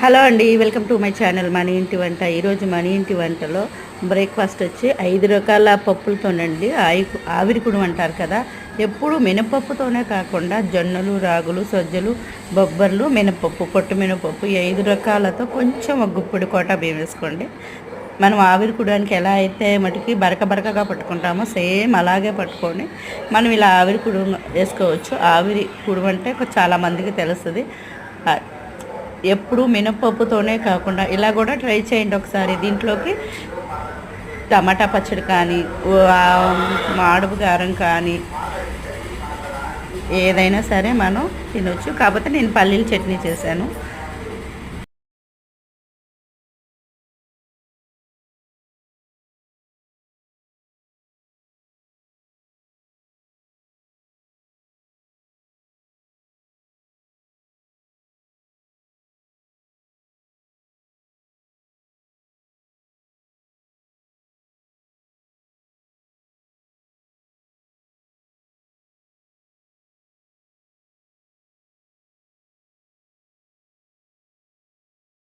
Hello అండి welcome to my channel మన ఇంటి వంట. ఈరోజు మన ఇంటి వంటలో బ్రేక్ఫాస్ట్ వచ్చి ఐదు రకాల పప్పులతోనండి ఆయి ఆవిరి అంటారు కదా. ఎప్పుడు మినపప్పుతోనే కాకుండా జొన్నలు రాగులు సజ్జలు బొబ్బర్లు మినపప్పు పొట్టు మినపప్పు ఈ ఐదు రకాలతో కొంచెం ఒక గుప్పిడి కోట బియ్యం వేసుకోండి. మనం ఆవిరికుడానికి ఎలా అయితే మటుకి బరక బరకగా పట్టుకుంటామో సేమ్ అలాగే పట్టుకొని మనం ఇలా ఆవిరి కుడు వేసుకోవచ్చు. ఆవిరి కుడు అంటే చాలామందికి తెలుస్తుంది. ఎప్పుడు మినపప్పుతోనే కాకుండా ఇలా కూడా ట్రై చేయండి ఒకసారి దీంట్లోకి. టమాటా పచ్చడి కానీ మాడుపు కారం కానీ ఏదైనా సరే మనం తినొచ్చు. కాకపోతే నేను పల్లీల చట్నీ చేశాను.